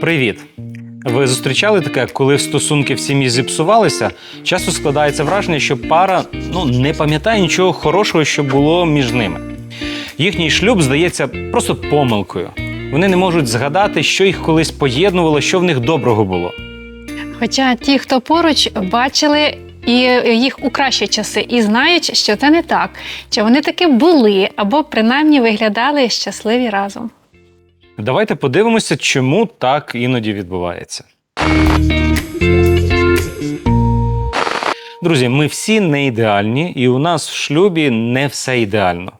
Привіт! Ви зустрічали таке, коли стосунки в сім'ї зіпсувалися? Часто складається враження, що пара ну, не пам'ятає нічого хорошого, що було між ними. Їхній шлюб здається просто помилкою. Вони не можуть згадати, що їх колись поєднувало, що в них доброго було. Хоча ті, хто поруч, бачили і їх у кращі часи, і знають, що це не так, чи вони таки були або принаймні виглядали щасливі разом. Давайте подивимося, чому так іноді відбувається. Друзі, ми всі не ідеальні, і у нас в шлюбі не все ідеально.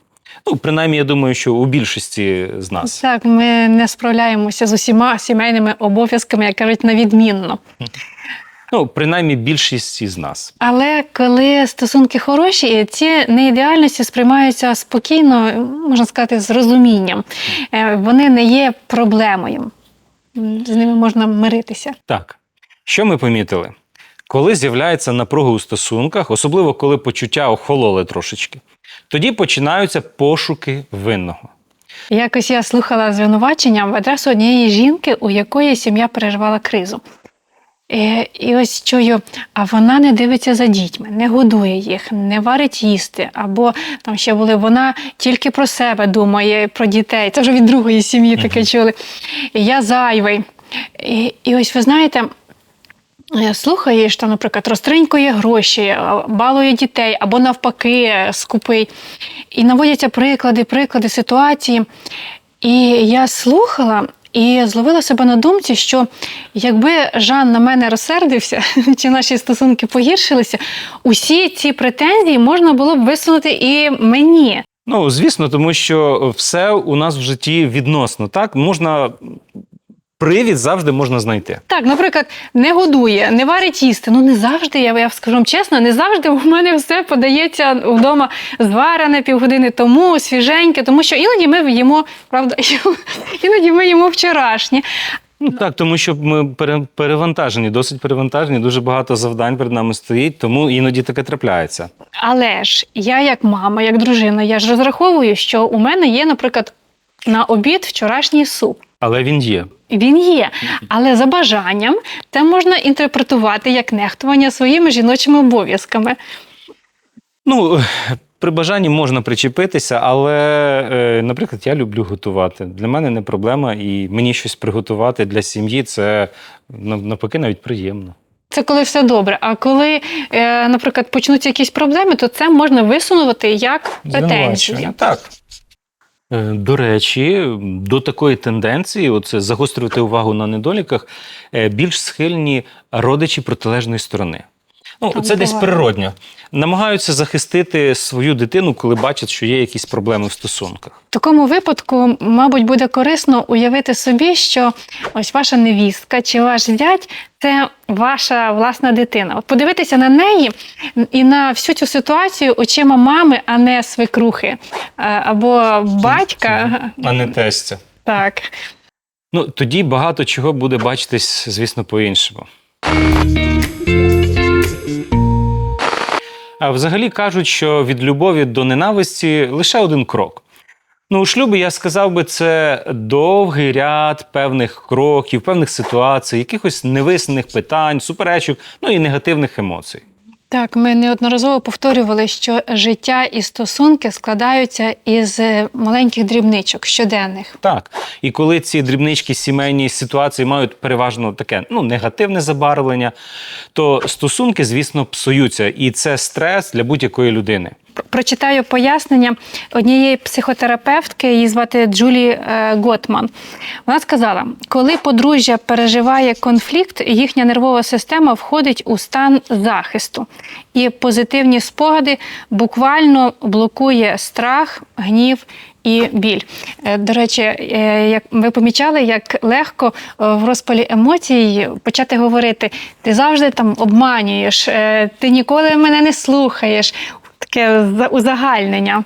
Ну, принаймні, я думаю, що у більшості з нас. Так, ми не справляємося з усіма сімейними обов'язками, як кажуть, на відмінно. Ну, принаймні, більшість із нас. Але коли стосунки хороші, ці неідеальності сприймаються спокійно, можна сказати, з розумінням. Е, Вони не є проблемою. З ними можна миритися. Так, що ми помітили? Коли з'являється напруга у стосунках, особливо коли почуття охололи трошечки, тоді починаються пошуки винного. Якось я слухала звинувачення в адресу однієї жінки, у якої сім'я переживала кризу. І, і ось чую, а вона не дивиться за дітьми, не годує їх, не варить їсти. Або там ще були вона тільки про себе думає, про дітей. Це вже від другої сім'ї таке чули. І я зайвий. І, і ось ви знаєте. е, Слухаєш, там, наприклад, розтринькує гроші, балує дітей або навпаки е, скупий. І наводяться приклади, приклади ситуації. І я слухала і зловила себе на думці, що якби Жан на мене розсердився, чи наші стосунки погіршилися, усі ці претензії можна було б висунути і мені. Ну, звісно, тому що все у нас в житті відносно. Так, можна привід завжди можна знайти. Так, наприклад, не годує, не варить їсти. Ну не завжди, я, я скажу вам чесно, не завжди у мене все подається вдома зварене півгодини тому, свіженьке, тому що іноді ми їмо, правда, іноді ми їмо вчорашнє. Ну так, тому що ми пере- перевантажені, досить перевантажені, дуже багато завдань перед нами стоїть, тому іноді таке трапляється. Але ж я, як мама, як дружина, я ж розраховую, що у мене є, наприклад, на обід вчорашній суп. Але він є. Він є, але за бажанням це можна інтерпретувати як нехтування своїми жіночими обов'язками. Ну, при бажанні можна причепитися, але, е, наприклад, я люблю готувати. Для мене не проблема, і мені щось приготувати для сім'ї це навпаки навіть приємно. Це коли все добре. А коли, е, наприклад, почнуться якісь проблеми, то це можна висунути як претензію. Так. Е, До речі, до такої тенденції, оце загострювати увагу на недоліках, е, більш схильні родичі протилежної сторони. Ну, Там це десь природньо. Намагаються захистити свою дитину, коли бачать, що є якісь проблеми в стосунках. В такому випадку, мабуть, буде корисно уявити собі, що ось ваша невістка чи ваш зять це ваша власна дитина. От подивитися на неї і на всю цю ситуацію очима мами, а не свекрухи е, або батька. А не тестя. Так. Ну, тоді багато чого буде бачитись, звісно, по-іншому. А взагалі кажуть, що від любові до ненависті лише один крок. Ну, у шлюбі я сказав би, це довгий ряд певних кроків, певних ситуацій, якихось невиснених питань, суперечок, ну і негативних емоцій. Так, ми неодноразово повторювали, що життя і стосунки складаються із е, маленьких дрібничок щоденних. Так. І коли ці дрібнички сімейні ситуації мають переважно таке ну, негативне забарвлення, то стосунки, звісно, псуються. І це стрес для будь-якої людини. Пр- Прочитаю пояснення однієї психотерапевтки, її звати Джулі е, Готман. Вона сказала: коли подружжя переживає конфлікт, їхня нервова система входить у стан захисту, і позитивні спогади буквально блокує страх, гнів. І біль. Е, До речі, е, як ви помічали, як легко в розпалі емоцій почати говорити: ти завжди там обманюєш, ти ніколи мене не слухаєш. Таке узагальнення.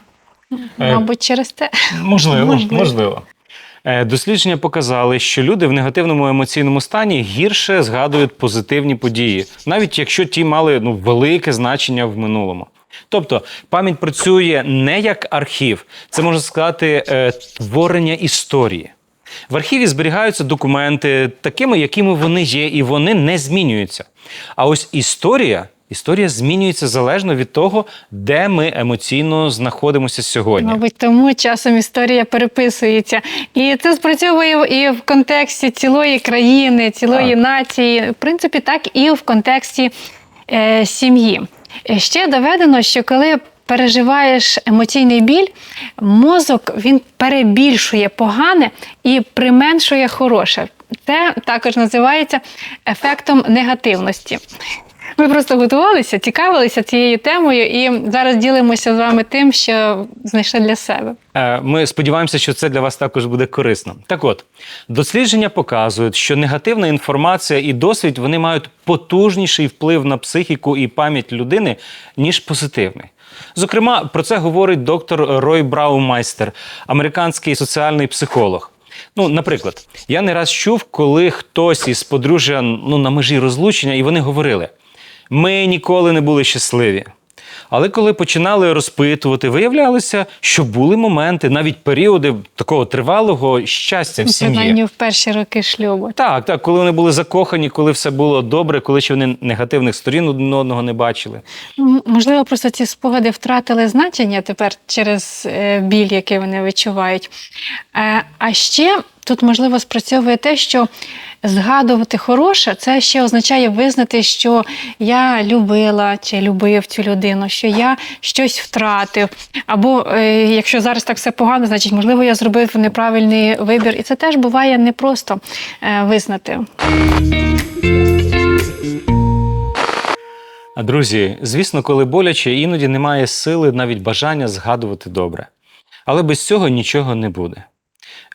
Е, Мабуть, через те. Можливо, Можливо. можливо. Е, Дослідження показали, що люди в негативному емоційному стані гірше згадують позитивні події, навіть якщо ті мали ну, велике значення в минулому. Тобто пам'ять працює не як архів, це можна сказати е, творення історії. В архіві зберігаються документи такими, якими вони є, і вони не змінюються. А ось історія. Історія змінюється залежно від того, де ми емоційно знаходимося сьогодні. Мабуть, тому часом історія переписується. І це спрацьовує і в контексті цілої країни, цілої Так. нації, в принципі, так і в контексті е, сім'ї. Е, Ще доведено, що коли переживаєш емоційний біль, мозок він перебільшує погане і применшує хороше. Це також називається ефектом негативності. Ми просто готувалися, цікавилися цією темою, і зараз ділимося з вами тим, що знайшли для себе. Е, Ми сподіваємося, що це для вас також буде корисно. Так от, дослідження показують, що негативна інформація і досвід вони мають потужніший вплив на психіку і пам'ять людини, ніж позитивний. Зокрема, про це говорить доктор Рой Браумайстер, американський соціальний психолог. Ну, наприклад, я не раз чув, коли хтось із подружжя ну, на межі розлучення, і вони говорили: ми ніколи не були щасливі. Але коли починали розпитувати, виявлялося, що були моменти, навіть періоди такого тривалого щастя в сім'ї. Принаймні в перші роки шлюбу. Так, так, коли вони були закохані, коли все було добре, коли ще вони негативних сторін один одного не бачили. Можливо, просто ці спогади втратили значення тепер через е, біль, який вони відчувають. Е, А ще тут можливо спрацьовує те, що згадувати хороше, це ще означає визнати, що я любила чи любив цю людину, що я щось втратив. Або е, якщо зараз так все погано, значить, можливо, я зробив неправильний вибір. І це теж буває непросто е, визнати. Друзі, звісно, коли боляче, іноді немає сили, навіть бажання згадувати добре. Але без цього нічого не буде.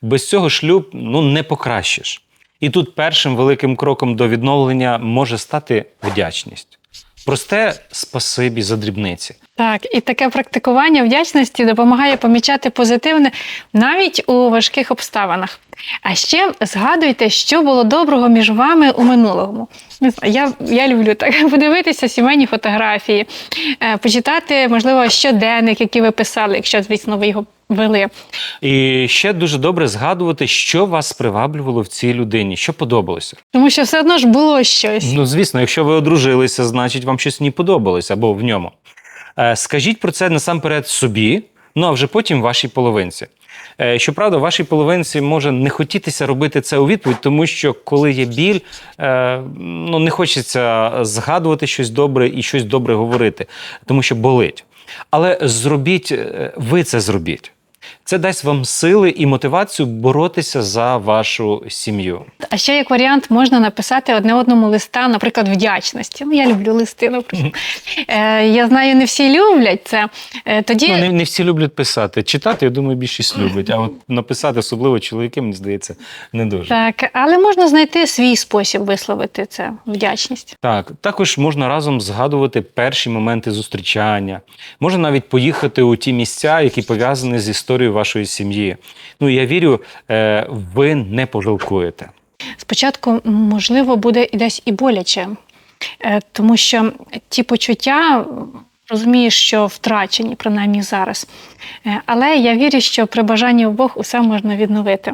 Без цього шлюб ну, не покращиш. І тут першим великим кроком до відновлення може стати вдячність. Просте спасибі за дрібниці. Так, і таке практикування вдячності допомагає помічати позитивне навіть у важких обставинах. А ще згадуйте, що було доброго між вами у минулому. Я, я люблю так подивитися сімейні фотографії, е, почитати, можливо, щоденник, який ви писали, якщо, звісно, ви його вели. І ще дуже добре згадувати, що вас приваблювало в цій людині, що подобалося. Тому що все одно ж було щось. Ну, звісно, якщо ви одружилися, значить вам щось не подобалося або в ньому. Е, Скажіть про це насамперед собі, ну а вже потім вашій половинці. Е, Щоправда, вашій половинці може не хотітися робити це у відповідь, тому що коли є біль, е, ну не хочеться згадувати щось добре і щось добре говорити, тому що болить. Але зробіть, е, ви це зробіть. Це дасть вам сили і мотивацію боротися за вашу сім'ю. А ще як варіант можна написати одне одному листа, наприклад, вдячності. Ну, я люблю листи, наприклад. Е, я знаю, не всі люблять це. Е, тоді Ну, не, не всі люблять писати. Читати, я думаю, більшість люблять. А от написати, особливо чоловіки, мені здається, не дуже. Так, але можна знайти свій спосіб висловити це вдячність. Так, також можна разом згадувати перші моменти зустрічання. Можна навіть поїхати у ті місця, які пов'язані з історією вашої сім'ї. Ну, я вірю, е, ви не пожалкуєте. Спочатку, можливо, буде і десь і боляче, е, тому що ті почуття. Розумієш, що втрачені, принаймні зараз. Е, Але я вірю, що при бажанні обох усе можна відновити.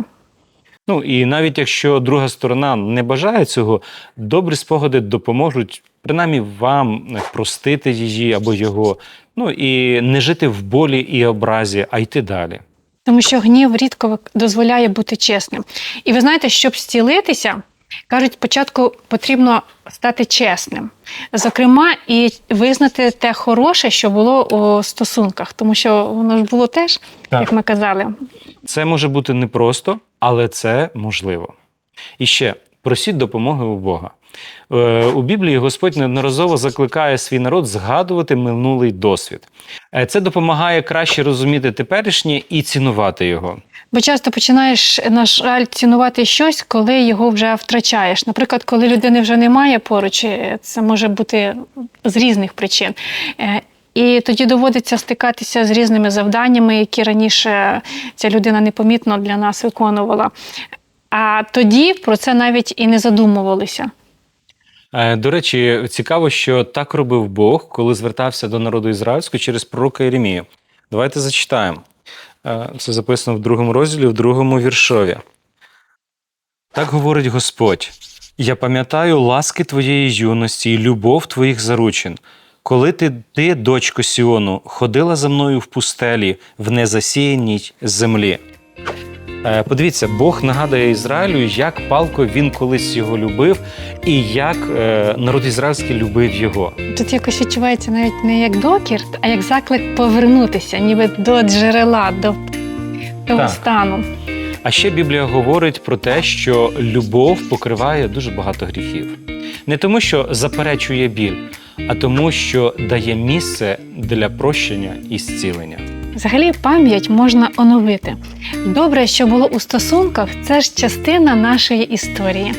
Ну і навіть якщо друга сторона не бажає цього, добрі спогади допоможуть принаймні вам простити її або його. Ну і не жити в болі і образі, а йти далі. Тому що гнів рідко дозволяє бути чесним. І ви знаєте, щоб зцілитися, кажуть, спочатку потрібно стати чесним. Зокрема, і визнати те хороше, що було у стосунках, тому що воно ж було теж, Так. як ми казали. Це може бути непросто, але це можливо. І ще просіть допомоги у Бога. Е, У Біблії Господь неодноразово закликає свій народ згадувати минулий досвід. Е, Це допомагає краще розуміти теперішнє і цінувати його. Бо часто починаєш, на жаль, цінувати щось, коли його вже втрачаєш. Наприклад, коли людини вже немає поруч, е, це може бути з різних причин. І тоді доводиться стикатися з різними завданнями, які раніше ця людина непомітно для нас виконувала. А тоді про це навіть і не задумувалися. Е, До речі, цікаво, що так робив Бог, коли звертався до народу ізраїльського через пророка Єремію. Давайте зачитаємо. Е, Це записано в другому розділі, в другому віршові. Так говорить Господь: я пам'ятаю ласки твоєї юності і любов твоїх заручин. Коли ти, ти, дочко Сіону, ходила за мною в пустелі в незасіяній землі. Е, Подивіться, Бог нагадує Ізраїлю, як палко він колись його любив, і як е, народ ізраїльський любив його. Тут якось відчувається навіть не як докір, а як заклик повернутися, ніби до джерела, до того Так. стану. А ще Біблія говорить про те, що любов покриває дуже багато гріхів. Не тому, що заперечує біль, а тому, що дає місце для прощення і зцілення. Взагалі, пам'ять можна оновити. Добре, що було у стосунках, це ж частина нашої історії.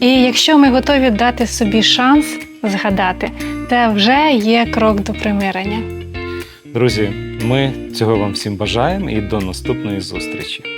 І якщо ми готові дати собі шанс згадати, це вже є крок до примирення. Друзі, ми цього вам всім бажаємо і до наступної зустрічі.